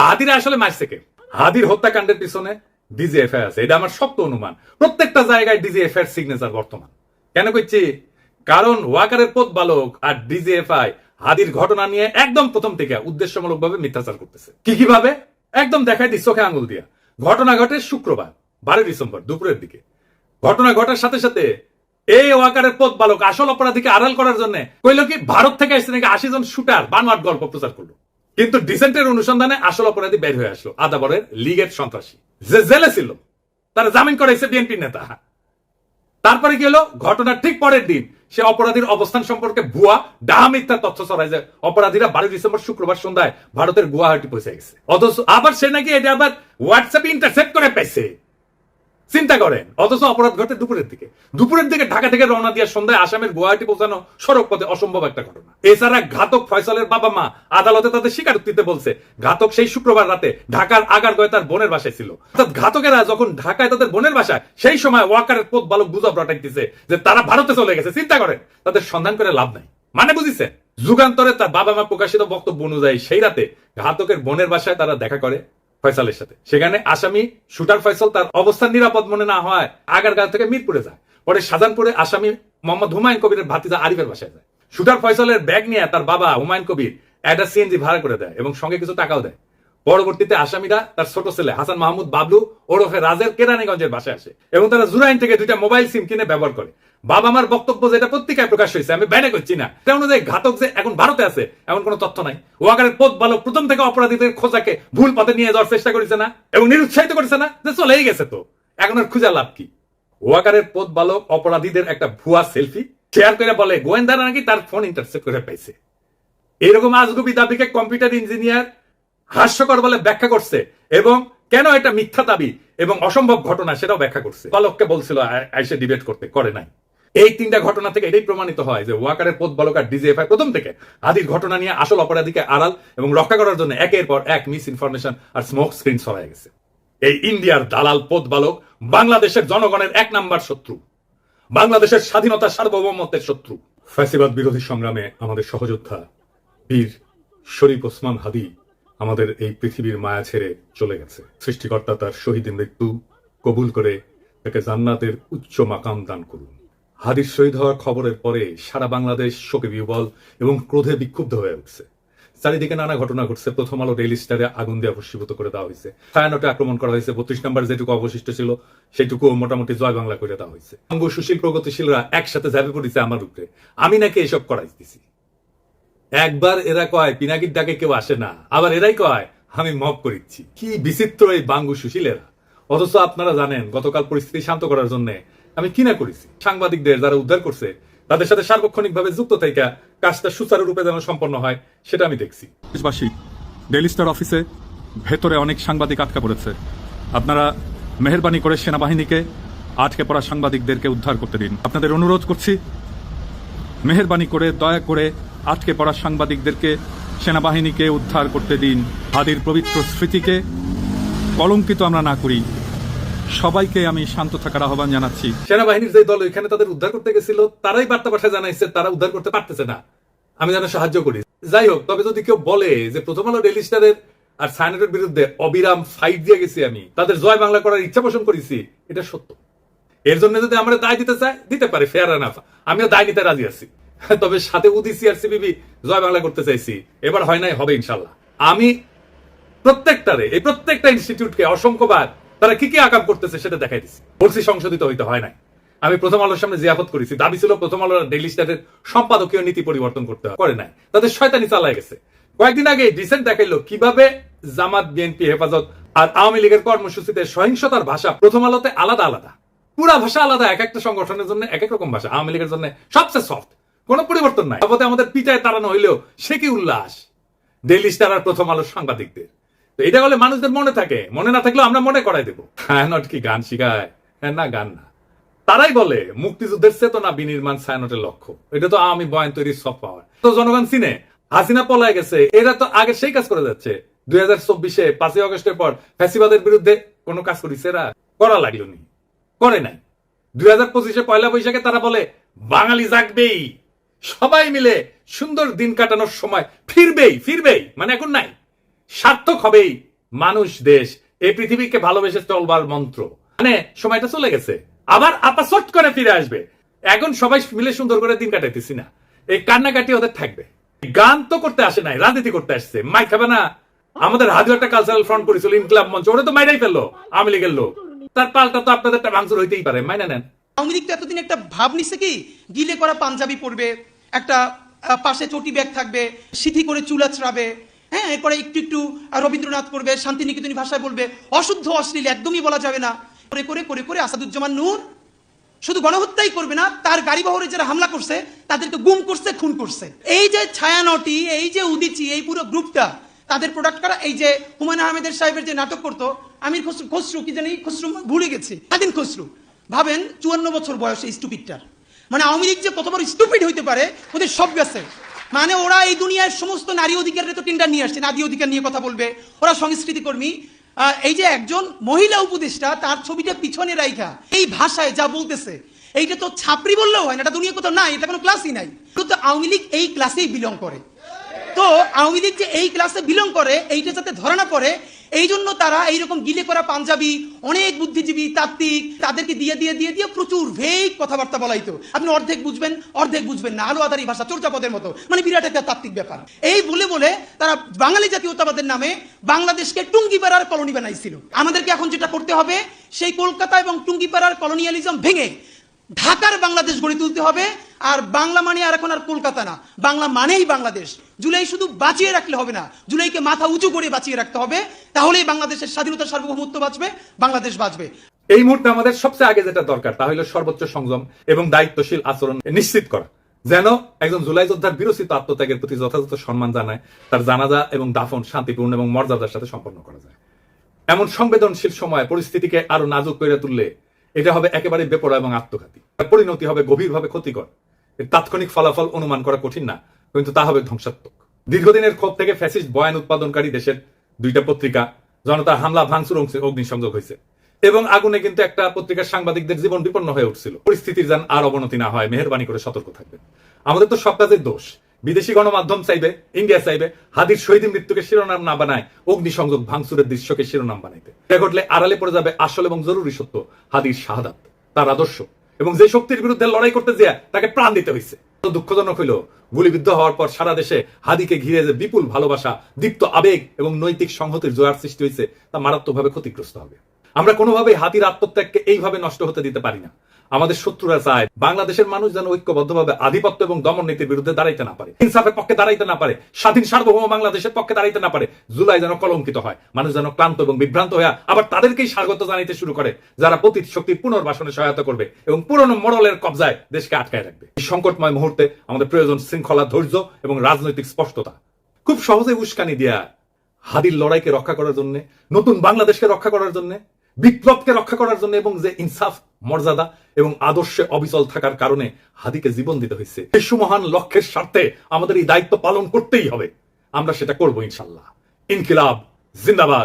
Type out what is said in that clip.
তা হাদিরা আসলে মারছে কে? হাদির হত্যাকাণ্ডের পিছনে ডিজিএফআই আছে, এটা আমার শক্ত অনুমান। প্রত্যেকটা জায়গায় ডিজিএফআই সিগনেচার বর্তমান। কেন কইছি? কারণ ওয়াকারের পথ বালক আর ডিজিএফআই হাদির ঘটনা নিয়ে একদম প্রথম থেকে উদ্দেশ্যমূলকভাবে মিথ্যাচার করতেছে। কি কীভাবে একদম দেখাই দিই চোখে আঙুল দিয়া। ঘটনা ঘটে শুক্রবার, বারোই ডিসেম্বর, দুপুরের দিকে। ঘটনা ঘটার সাথে সাথে এই ওয়াকারের পথ বালক আসল অপরাধীকে আড়াল করার জন্য কইল কি, ভারত থেকে আসছে নাকি আশি জন শুটার, বানোয়াট গল্প প্রচার করল। কিন্তু ডিসেন্টের অনুসন্ধানে আসল অপরাধী বের হয়ে আসলো, আদাবরের লিগের সন্ত্রাসী। যে জেলে ছিল, তারা জামিন করাইছে বিএনপি নেতা। তারপরে কি হলো? ঘটনার ঠিক পরের দিন সে অপরাধীর অবস্থান সম্পর্কে ভুয়া ডাহা মিথ্যা তথ্য ছড়ায় যে অপরাধীরা বারো ডিসেম্বর শুক্রবার সন্ধ্যায় ভারতের গুয়াহাটি পৌঁছে গেছে। অথচ আবার সে নাকি এটা আবার হোয়াটসঅ্যাপে ইন্টারসেপ্ট করে পাইছে। চিন্তা করেন। অথচ অপরাধ ঘটে দুপুরের দিকে। দুপুরের দিকে ঢাকা থেকে রওনা দিয়ে সন্ধ্যায় আসামের গুয়াহাটি পৌঁছানো সড়ক পথে অসম্ভব একটা ঘটনা। এছাড়া ঘাতক ফয়সালের বাবা মা আদালতে তাদের স্বীকারোক্তিতে বলছে, ঘাতক সেই শুক্রবার রাতে ঢাকার আগারগয়ে তার বোনের বাসায় ছিল। অর্থাৎ ঘাতকেরা যখন ঢাকায় তাদের বোনের বাসায়, সেই সময় ওয়াকারের পথ বালক গুজব রটাইতেছে যে তারা ভারতে চলে গেছে। চিন্তা করেন, তাদের সন্ধান করে লাভ নাই। মানে বুঝিছে যুগান্তরে তার বাবা মা প্রকাশিত বক্তব্য অনুযায়ী সেই রাতে ঘাতকের বোনের বাসায় তারা দেখা করে ফয়সালের সাথে। সেখানে আসামি শুটার ফয়সাল তার অবস্থান নিরাপদ মনে না হয় আগারগাঁও থেকে মিরপুরে যায়। পরে শাহজাহানপুরে আসামি মোহাম্মদ হুমায়ুন কবিরের ভাতিজা আরিফের বাসায় যায়। শুটার ফয়সালের ব্যাগ নিয়ে তার বাবা হুমায়ুন কবির একটা সিএনজি ভাড়া করে দেয় এবং সঙ্গে কিছু টাকাও দেয়। পরবর্তীতে আসামিরা তার ছোট ছেলে হাসান মাহমুদ বাবলু ওরফে রাজের কেরানীগঞ্জের বাসায় আসে এবং তারা জুরাইন থেকে দুইটা মোবাইল সিম কিনে ব্যবহার করে। বাবা মার বক্তব্য যেটা পত্রিকায় প্রকাশ হয়েছে, আমি ব্যানে করছি না। এটা অনুযায়ী ঘাতক যে এখন ভারতে আছে, এমন কোনো তথ্য নাই। ওয়াকারের পথ বালক প্রথম থেকে অপরাধীদের খোঁজাকে ভুল পথে নিয়ে যাওয়ার চেষ্টা করেছে না এবং নিরুৎসাহিত করেছে না যে চলেই গেছে তো। এখন আর খুঁজা লাভ কি? ওয়াকারের পথ বালক অপরাধীদের একটা ভুয়া সেলফি শেয়ার করে বলে, গোয়েন্দারা নাকি তার ফোন ইন্টারসেপ্ট করে পাইছে। এরকম আজগুবি দাবিকে কম্পিউটার ইঞ্জিনিয়ার হাস্যকর বলে ব্যাখ্যা করছে এবং কেন এটা মিথ্যা দাবি এবং অসম্ভব ঘটনা সেটাও ব্যাখ্যা করছে। বালককে বলছিল আইসে ডিবেট করতে। করে নাই। এই তিনটা ঘটনা থেকে এটাই প্রমাণিত হয় যে ওয়াকারের পথ বালকার ডিজিএফআই প্রথম থেকে আদির ঘটনা নিয়ে আসল অপরাধীকে আড়াল এবং রক্ষা করার জন্য একের পর এক মিস ইনফরমেশন আর স্মোক স্ক্রিন ছড়ায় গেছে। এই ইন্ডিয়ার দালাল পথ বালক বাংলাদেশের জনগণের এক নাম্বার শত্রু। বাংলাদেশের স্বাধীনতা সার্বভৌমত্বের শত্রু। ফ্যাসিবাদ বিরোধী সংগ্রামে আমাদের সহযোদ্ধা বীর শরীফ ওসমান হাদি আমাদের এই পৃথিবীর মায়া ছেড়ে চলে গেছে। সৃষ্টিকর্তা তার শহীদের মৃত্যু কবুল করে তাকে জান্নাতের উচ্চ মাকাম দান করুন। হাদির শহীদ হওয়ার খবরের পরে সারা বাংলাদেশ শোকে বিহ্বল এবং ক্রোধে বিক্ষুব্ধ হয়ে উঠছে। চারিদিকে নানা ঘটনা ঘটছে। প্রথম আলো রেল স্টারে আগুন দিয়ে ভস্মীভূত করে দেওয়া হয়েছে। ছায়ানটে আক্রমণ করা হয়েছে। বত্রিশ নম্বর যেটুকু অবশিষ্ট ছিল সেটুকু মোটামুটি জয় বাংলা করে দেওয়া হয়েছে। অঙ্গ সুশীল প্রগতিশীলরা একসাথে ঝাঁপে পড়েছে আমার উপরে। আমি নাকি এসব করাইতেছি। একবার এরা কয়, পিনাকির ডাকে কেউ আসে না। আবার এরাই কয়, আমি মপ করিচ্ছি। কি বিচিত্র এই বাঙ্গু সুশীলেরা। অথচ আপনারা জানেন, গতকাল পরিস্থিতি শান্ত করার জন্য আমি কি না করেছি? সাংবাদিকদের যারা উদ্ধার করছে, তাদের সাথে সার্বক্ষণিক ভাবে যুক্ত থেকে কাজটা সুচারুরূপে যেন সম্পন্ন হয়, সেটা আমি দেখছি। দেশবাসী ডেলি স্টার অফিসে ভেতরে অনেক সাংবাদিক আটকা পড়েছে। আপনারা মেহরবানি করে সেনাবাহিনীকে আটকে পড়া সাংবাদিকদেরকে উদ্ধার করতে দিন। আপনাদের অনুরোধ করছি, মেহরবানি করে, দয়া করে আটকে পড়া সাংবাদিকদেরকে সেনাবাহিনীকে উদ্ধার করতে দিন। হাদির পবিত্র স্মৃতিকে কলঙ্কিত আমরা না করি। সবাইকে আমি শান্ত থাকার আহ্বান জানাচ্ছি। সেনাবাহিনীর যে দল এখানে তাদের উদ্ধার করতে গেছিল, তারাই বার্তা পাঠায় জানাইছে, তারা উদ্ধার করতে পারতেছে না। আমি যেন সাহায্য করি। যাই হোক, তবে যদি কেউ বলে যে প্রথম আলো ডেলি স্টারের আর সাইনেটের বিরুদ্ধে অবিরাম ফাইট দিয়ে গেছি আমি, তাদের জয় বাংলা করার ইচ্ছা পোষণ করেছি, এটা সত্য। এর জন্য যদি আমরা দায় দিতে চাই, দিতে পারি ফেয়ার এনাফ আমিও দায় নিতে রাজি আছি। তবে সাথে উদিসি আর সিবিবি জয় বাংলা করতে চাইছি। এবার হয় নাই, হবে ইনশাল্লাহ আমি প্রত্যেকটারে, এই প্রত্যেকটা ইনস্টিটিউটকে অসংখ্যবার তারা কি কি আকাম করতেছে সেটা দেখাই দিচ্ছি বলছি সংশোধিত হইতে হয় নাই। আমি প্রথম আলোর সামনে জিয়াফত করেছি। দাবি ছিল প্রথম আলোর ডেইলি স্টারের সম্পাদকীয় নীতি পরিবর্তন করতে করে নাই। তাদের শয়তানি চালায় গেছে। কয়েকদিন আগে ডিসেন্ট দেখাইলো কীভাবে জামাত, বিএনপি, হেফাজত আর আওয়ামী লীগের কর্মসূচিতে সহিংসতার ভাষা প্রথম আলোতে আলাদা আলাদা। পুরা ভাষা আলাদা, এক একটা সংগঠনের জন্য এক এক রকম ভাষা। আওয়ামী লীগের জন্য সবচেয়ে সফট কোনো পরিবর্তন নাই। তারপরে আমাদের পিটায় তাড়ানো হইলেও সে কি উল্লাস? ডেইলি স্টার প্রথম আলোর সাংবাদিকদের। তো এটা হলে মানুষদের মনে থাকে। মনে না থাকলেও আমরা মনে করাই দেবো। হ্যাঁ নট কি গান শিখায়? হ্যাঁ না, গান না। তারাই বলে, মুক্তিযুদ্ধের চেতনা বিনির্মাণ ছায়ানটের লক্ষ্য। এটা তো আমি বয়ান তৈরির সব পাওয়ার তো জনগণ সিনে হাসিনা পলায় গেছে। এরা তো আগে সেই কাজ করে যাচ্ছে। দুই হাজার চব্বিশে, পাঁচই অগস্টের পর ফ্যাসিবাদের বিরুদ্ধে কোনো কাজ করিছে এরা? করা লাগল নি। করে নাই। দুই হাজার পঁচিশে পয়লা বৈশাখে তারা বলে, বাঙালি জাগবেই। সবাই মিলে সুন্দর দিন কাটানোর সময় ফিরবেই ফিরবেই মানে এখন নাই। সার্থক হবেই মানুষ, দেশ। এই পৃথিবীকে ভালোবেসে চলবার মন্ত্র। মানে সময়টা চলে গেছে। আবার আপা সট করে ফিরে আসবে। এখন সবাই মিলে সুন্দর করে দিন কাটাইতেছি না। এই কান্নাকাটি ওদের থাকবে। গান তো করতে আসে নাই, রাজনীতি করতে আসছে। মাই খাবে না। আমাদের হাজার একটা কালচারাল ফ্রন্ট করেছিল, ইনকলাব মঞ্চ। ওরা তো মাইরাই ফেলল, আওয়ামী লীগের লোক। তার পাল্টা তো আপনাদের ভাঙচুর হইতেই পারে। মাইনা নেন। আওয়ামী লীগ তো এতদিন একটা ভাব নিছে কি? গিলে করা পাঞ্জাবি পরবে, একটা পাশে চটি ব্যাগ থাকবে, সিথি করে চুল আছড়াবে হ্যাঁ এরপরে একটু একটু রবীন্দ্রনাথ করবে, শান্তিনিকেতনী ভাষায় বলবে, অশুদ্ধ, অশ্লীল, একদমই বলা যাবে না। করে করে করে করে আসাদুজ্জামান নূর শুধু গণহত্যাই করবে না, তার গাড়ি বহরে যারা হামলা করছে, তাদেরকে গুম করছে, খুন করছে। এই যে ছায়ানটি, এই যে উদিচি, এই পুরো গ্রুপটা, তাদের প্রোডাক্ট করা? এই যে হুমায়ুন আহমেদের সাহেবের যে নাটক করতো, আমির খসরু খসরু, কি জানি, খসরু, ভুলে গেছি স্বাধীন খসরু। ভাবেন চুয়ান্ন বছর বয়সে স্টুপিডটার মানে আওয়ামী লীগ যে কত বড় স্টুপিড হইতে পারে, ওদের সব গেছে মানে ওরা এই দুনিয়ার সমস্ত নারী অধিকারের তো টেন্ডার নিয়ে আসছে, নারী অধিকার নিয়ে কথা বলবে। ওরা সংস্কৃতি কর্মী এই যে একজন মহিলা উপদেষ্টা, তার ছবিটা পিছনে রাইখা, এই ভাষায় যা বলতেছে, এইটা তো ছাপরি বললেও হয় না, এটা দুনিয়া কোথাও নাই, এটা কোনো ক্লাসই নাই। কিন্তু আওয়ামী লীগ এই ক্লাসেই বিলং করে। তো আওয়ামী লীগ যে এই ক্লাসে বিলং করে এইটা যাতে ধরা না পড়ে এই জন্য তারা এইরকম গিলে করা পাঞ্জাবি, অনেক বুদ্ধিজীবী, তাত্ত্বিক, তাদেরকে দিয়ে দিয়ে দিয়ে দিয়ে প্রচুর ভেগ কথাবার্তা বলাইতো। আপনি অর্ধেক বুঝবেন অর্ধেক বুঝবেন না। আলো আদারি ভাষা, চর্চাপদের মতো। মানে বিরাট একটা তাত্ত্বিক ব্যাপার। এই বলে বলে তারা বাঙালি জাতীয়তাবাদের নামে বাংলাদেশকে টুঙ্গিপাড়ার কলোনি বানাইছিল। আমাদেরকে এখন যেটা করতে হবে, সেই কলকাতা এবং টুঙ্গিপাড়ার কলোনিয়ালিজম ভেঙে ঢাকার বাংলাদেশ গড়ে তুলতে হবে, আর বাংলা মানে আর এখন আর কলকাতা না। বাংলা মানেই বাংলাদেশ। জুলাই শুধু বাঁচিয়ে রাখলে হবে না। জুলাইকে মাথা উঁচু করে বাঁচিয়ে রাখতে হবে। তাহলেই বাংলাদেশের স্বাধীনতা সার্বভৌমত্ব বাঁচবে, বাংলাদেশ বাঁচবে। এই মুহূর্তে আমাদের সবচেয়ে আগে যেটা দরকার, তা হলো সর্বোচ্চ সংযম এবং দায়িত্বশীল আচরণ নিশ্চিত করা। যেন একজন জুলাই যোদ্ধার বিরোচিত আত্মত্যাগের প্রতি যথাযথ সম্মান জানায়, তার জানাজা এবং দাফন শান্তিপূর্ণ এবং মর্যাদার সাথে সম্পন্ন করা যায়। এমন সংবেদনশীল সময় পরিস্থিতিকে আরও নাজুক করে তুললে এটা হবে একেবারে বেপরা এবং আত্মঘাতী। পরিণতি হবে গভীরভাবে ক্ষতিকর। এর তাৎক্ষণিক ফলাফল অনুমান করা কঠিন না, কিন্তু তা হবে ধ্বংসাত্মক। দীর্ঘদিনের ক্ষোভ থেকে ফ্যাসিস্ট বয়ান উৎপাদনকারী দেশের দুইটা পত্রিকা জনতার হামলা, ভাঙচুর অগ্নিসংযোগ হয়েছে। এবং আগুনে কিন্তু একটা পত্রিকার সাংবাদিকদের জীবন বিপন্ন হয়ে উঠছিল। পরিস্থিতির যেন আর অবনতি না হয়, মেহরবানি করে সতর্ক থাকবেন। আমাদের তো সব কাজের দোষ। বিদেশি গণমাধ্যম চাইবে, ইন্ডিয়া চাইবে, হাদির শহীদ মৃত্যুকে শিরোনাম না বানায়, অগ্নিসংযোগ ভাঙচুরের দৃশ্যকে শিরোনাম বানাইতে। এটা ঘটলে আড়ালে পড়ে যাবে আসল এবং জরুরি সত্য, হাদির শাহাদাত, তার আদর্শ। এবং যে শক্তির বিরুদ্ধে লড়াই করতে যায় তাকে প্রাণ দিতে হয়েছে দুঃখজনক হইল, গুলিবিদ্ধ হওয়ার পর সারা দেশে হাদিকে ঘিরে যে বিপুল ভালোবাসা, দীপ্ত আবেগ এবং নৈতিক সংহতির জোয়ার সৃষ্টি হয়েছে তা মারাত্মকভাবে ক্ষতিগ্রস্ত হবে। আমরা কোনোভাবেই হাতির আত্মত্যাগকে এইভাবে নষ্ট হতে দিতে পারি না। আমাদের শত্রুরা চায় বাংলাদেশের মানুষ যেন ঐক্যবদ্ধভাবে আধিপত্য এবং দমন নীতির বিরুদ্ধে দাঁড়াইতে না পারে। ইনসাফের পক্ষে দাঁড়াইতে না পারে। স্বাধীন সার্বভৌম বাংলাদেশের পক্ষে দাঁড়াইতে না পারে। জুলাই যেন কলঙ্কিত হয়। মানুষ যেন ক্লান্ত এবং বিভ্রান্ত হয়ে আবার তাদেরকেই স্বাগত জানাইতে শুরু করে, যারা পতীত শক্তির পুনর্বাসনে সহায়তা করবে এবং পুরনো মডেলের কবজায় দেশকে আটকায় রাখবে। এই সংকটময় মুহূর্তে আমাদের প্রয়োজন শৃঙ্খলা, ধৈর্য এবং রাজনৈতিক স্পষ্টতা। খুব সহজে উস্কানি দেয়া। হাদির লড়াইকে রক্ষা করার জন্য, নতুন বাংলাদেশকে রক্ষা করার জন্য, বিপ্লবকে রক্ষা করার জন্য এবং যে ইনসাফ মর্যাদা এবং আদর্শে অবিচল থাকার কারণে হাদিকে জীবন দিতে হয়েছে। এই সুমহান লক্ষ্যের স্বার্থে আমাদের এই দায়িত্ব পালন করতেই হবে। আমরা সেটা করব ইনশাল্লাহ। ইনকিলাব, জিন্দাবাদ।